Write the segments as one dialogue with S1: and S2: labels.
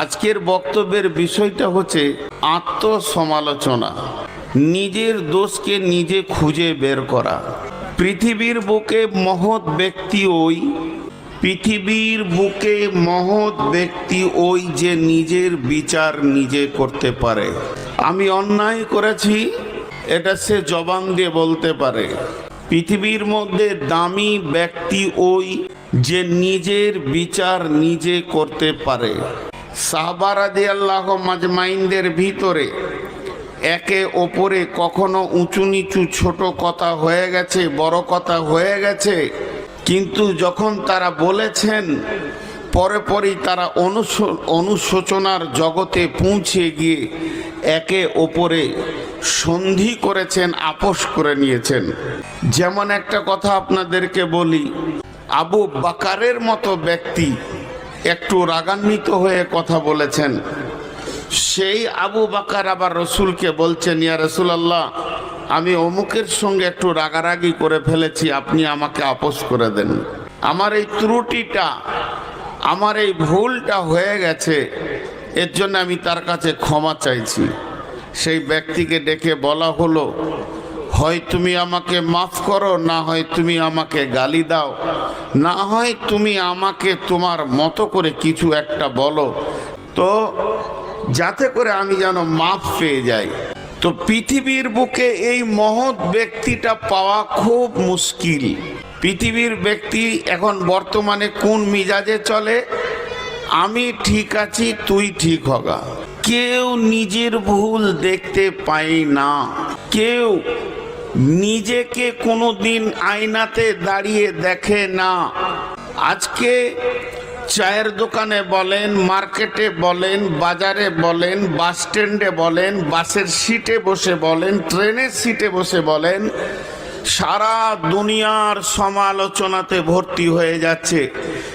S1: আজকের বক্তব্যের বিষয়টা হচ্ছে আত্মসমালোচনা। নিজের দোষকে নিজে খুঁজে বের করা। পৃথিবীর বুকে মহৎ ব্যক্তি ওই, পৃথিবীর বুকে মহৎ ব্যক্তি ওই যে নিজের বিচার নিজে করতে পারে। আমি অন্যায় করেছি, এটা সে জবান দিয়ে বলতে পারে। পৃথিবীর মধ্যে দামি ব্যক্তি ওই যে নিজের বিচার নিজে করতে পারে। সাহবারাদি আল্লাহ মাজমাইনদের ভিতরে একে ওপরে কখনো উঁচু নিচু ছোট কথা হয়ে গেছে, বড় কথা হয়ে গেছে। কিন্তু যখন তারা বলেছেন, পরে পরেই তারা অনুশো- অনুশোচনার জগতে পৌঁছে গিয়ে একে ওপরে সন্ধি করেছেন, আপোষ করে নিয়েছেন। যেমন একটা কথা আপনাদেরকে বলি, আবু বাকারের মতো ব্যক্তি একটু রাগান্বিত হয়ে কথা বলেছেন। সেই আবু বাকার আবার রসুলকে বলছেন, ইয়া রসুল আল্লাহ আমি অমুকের সঙ্গে একটু রাগারাগি করে ফেলেছি, আপনি আমাকে আপোষ করে দেন। আমার এই ত্রুটিটা, আমার এই ভুলটা হয়ে গেছে, এর জন্য আমি তার কাছে ক্ষমা চাইছি। সেই ব্যক্তিকে ডেকে বলা হলো হয় তুমি আমাকে মাফ করো, না হয় তুমি আমাকে গালি দাও। না হয় তুমি আমাকে তোমার মতো করে কিছু একটা বলো। তো যাতে করে আমি যেন মাফ পেয়ে যাই। তো পৃথিবীর বুকে এই মহৎ ব্যক্তিটা পাওয়া খুব মুশকিল। পৃথিবীর ব্যক্তি এখন বর্তমানে কোন মিজাজে চলে? আমি ঠিক আছি, তুই ঠিক হগা। কেউ নিজের ভুল দেখতে পাই না। কেউ নিজেকে কোনো দিন আয়নাতে দাঁড়িয়ে দেখে না। আজকে চায়ের দোকানে বলেন, মার্কেটে বলেন, বাজারে বলেন, বাস স্ট্যান্ডে বলেন, বাসের সিটে বসে বলেন, ট্রেনের সিটে বসে বলেন, সারা দুনিয়ার সমালোচনাতে ভর্তি হয়ে যাচ্ছে।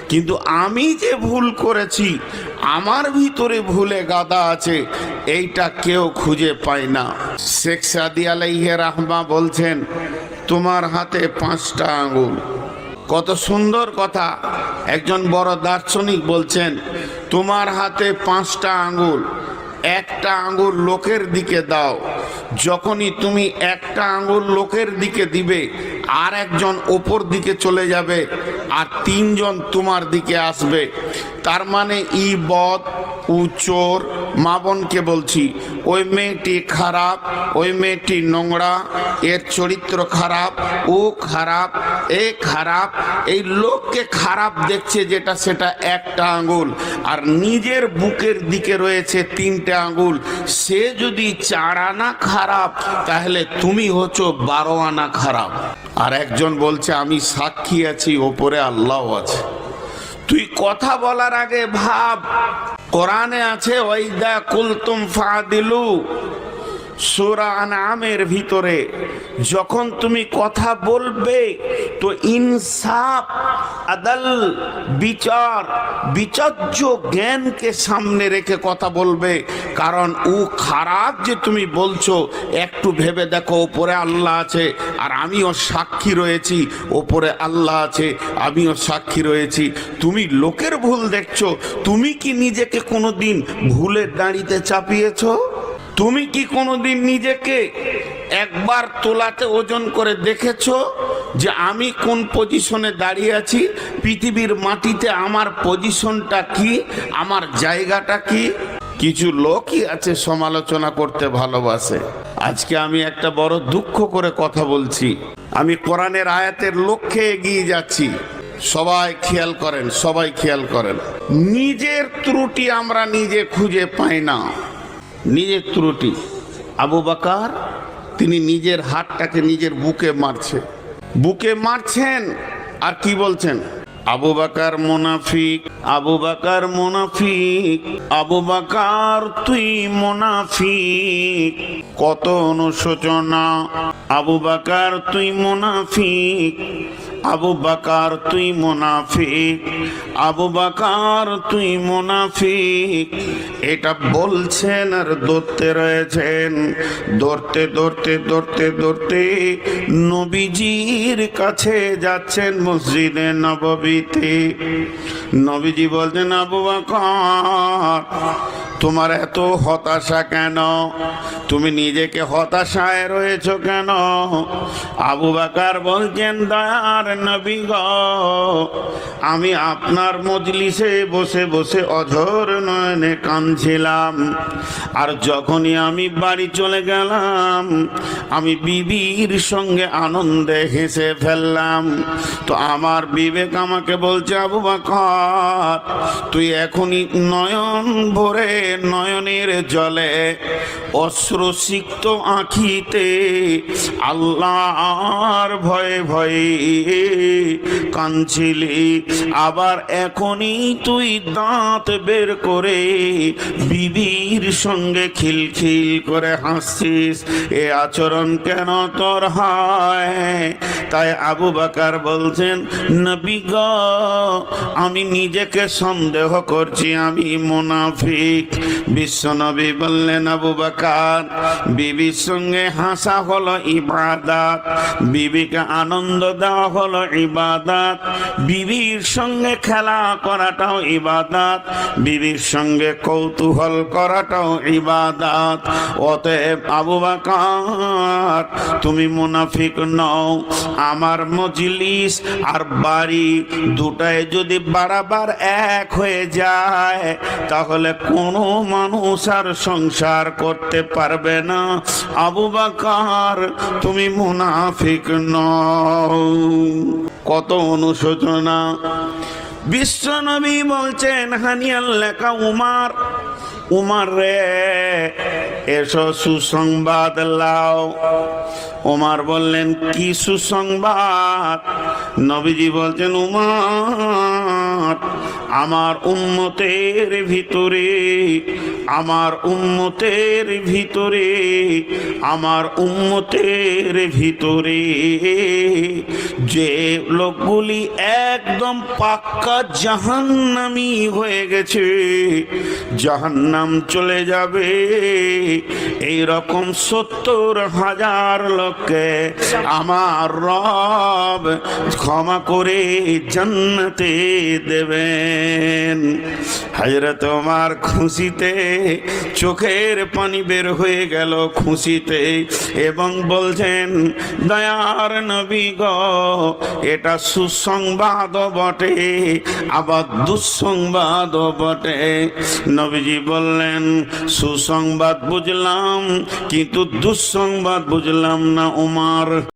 S1: কিন্তু আমি যে ভুল করেছি, আমার ভিতরে ভুলে গাদা আছে। এইটা কেউ খুঁজে পায় না। শেখ সাদি আলাইহে রাহমা বলছেন, তোমার হাতে পাঁচটা আঙুল। কত সুন্দর কথা। একজন বড় দার্শনিক বলছেন, তোমার হাতে পাঁচটা আঙুল। একটা আঙুল লোকের দিকে দাও। যখনই তুমি একটা আঙুল লোকের দিকে দিবে, আর একজন ওপর দিকে চলে যাবে, আর তিনজন তোমার দিকে আসবে। তার মানে ই বদ, উ চোর মা বোনকে বলছি, ওই মেয়েটি খারাপ, ওই মেয়েটি নোংরা, এর চরিত্র খারাপ, ও খারাপ, এ খারাপ, এই লোককে খারাপ দেখছে যেটা সেটা একটা আঙুল, আর নিজের বুকের দিকে রয়েছে তিনটে আঙুল। সে যদি চার আনা খারাপ, তাহলে তুমি হচ্ছ বারো আনা খারাপ। আর একজন বলছে, আমি সাক্ষী আছি, ওপরে আল্লাহ আছে। তুই কথা বলার আগে ভাব কোরআনে আছে ওইদা কুলতুম ফাদিলু সুরা আনামের ভিতরে, যখন তুমি কথা বলবে, তো ইনসাফ, আদাল, বিচার, বিচার্য জ্ঞানকে সামনে রেখে কথা বলবে। কারণ ও খারাপ যে তুমি বলছো, একটু ভেবে দেখো, ওপরে আল্লাহ আছে, আর আমিও সাক্ষী রয়েছি, ওপরে আল্লাহ আছে, আমিও সাক্ষী রয়েছি। তুমি লোকের ভুল দেখছ, তুমি কি নিজেকে কোনো দিন ভুলের দাঁড়িতে চাপিয়েছো? তুমি কি কোনোদিন নিজেকে একবার তোলাতে ওজন করে দেখেছ যে আমি কোন পজিশনে দাঁড়িয়ে আছি? পৃথিবীর মাটিতে আমার পজিশনটা কি? আমার জায়গাটা কি? কিছু লোকই আছে সমালোচনা করতে ভালোবাসে। আজকে আমি একটা বড় দুঃখ করে কথা বলছি। আমি কোরআনের আয়াতের লক্ষ্যে এগিয়ে যাচ্ছি। সবাই খেয়াল করেন, সবাই খেয়াল করেন। নিজের ত্রুটি আমরা নিজে খুঁজে পাই না। নিজের ত্রুটি। আবু বাকার, তিনি নিজের হাতটাকে নিজের বুকে মারছে। বুকে মারছেন? আর কি বলছেন? আবু বাকার মোনাফিক, আবু বাকার মোনাফিক, আবু বাকার তুই মোনাফিক। কত অনুশোচনা। আবু বাকার তুই মোনাফিক। আবু বাকার তুই মোনাফিক, আবু বাকার তুই মোনাফিক। এটা বলছেন আর ধরতে রয়েছেন, ধরতে ধরতে ধরতে ধরতে নবীজির কাছে যাচ্ছেন মসজিদে নববীতে। নবীজি বলছেন, আবু বাকার তোমার এত হতাশা কেন? তুমি নিজেকে হতাশায় রয়েছ কেন? আবু বাকার বলছেন, দয়ার নবী গ, আমি আপনার মজলিসে বসে বসে অঝর নয়নে কাঁদছিলাম। আর যখনই আমি বাড়ি চলে গেলাম, আমি বিবির সঙ্গে আনন্দে হেসে ফেললাম। তো আমার বিবেক আমাকে বলছে, আবু বাকর, তুই এখনই নয়ন ভরে নয়নের জলে অশ্রুসিক্ত আঁখিতে আল্লাহর ভয়ে ভয়ে কাঁদছিলি। আবার এখনই তুই দাঁত বের করে বিবির সঙ্গে খিলখিল করে হাসছিস। এ আচরণ কেন তোর হয়? তাই আবু বাকার বলছেন, নবী গ, আমি নিজেকে সন্দেহ করছি, আমি মুনাফিক। বিশ্বনবী বললেন, আবু বাকার, বিবির সঙ্গে হাসা হলো ইবাদাত, বিবিকে আনন্দ দেওয়া হলো ইবাদাত, বিবির সঙ্গে খেলা করাটাও ইবাদাত, বিবির সঙ্গে কৌতূহল করাটাও ইবাদাত। অতএব আবু বাকার, তুমি মুনাফিক নও, আমার মজলিস আর বাড়ি দুটায় যদি বারাবার এক হয়ে যায়, তাহলে কোনো মানুষ আর সংসার করতে পারবে না। আবু বাকার, তুমি মুনাফিক নও। কত অনুশোচনা। বিশ্বনবী বলছেন, হানিয়াল লেখা উমার। উমার রে, এসো সুসংবাদ লাও। উমার বললেন, কি সুসংবাদ? নবীজি বলছেন, উমার আমার উন্মতের ভিতরে আমার উন্মতের ভিতরে আমার উন্মতের ভিতরে যে লোকগুলি একদম পাক্কা জাহান্নামি হয়ে গেছে। জাহান্নাম চলে যাবে। এই রকম সত্তর হাজার লোককে আমার রব ক্ষমা করে জান্নাতে দেবেন। হাজরত তোমার খুশিতে চোখের পানি বের হয়ে গেল খুশিতে এবং বলছেন, দয়ার নবী গ এটা সুসংবাদ বটে, আবার দুঃসংবাদ বটে। নবীজি বললেন, সুসংবাদ বুঝলাম, কিন্তু দুঃসংবাদ বুঝলাম না উমার।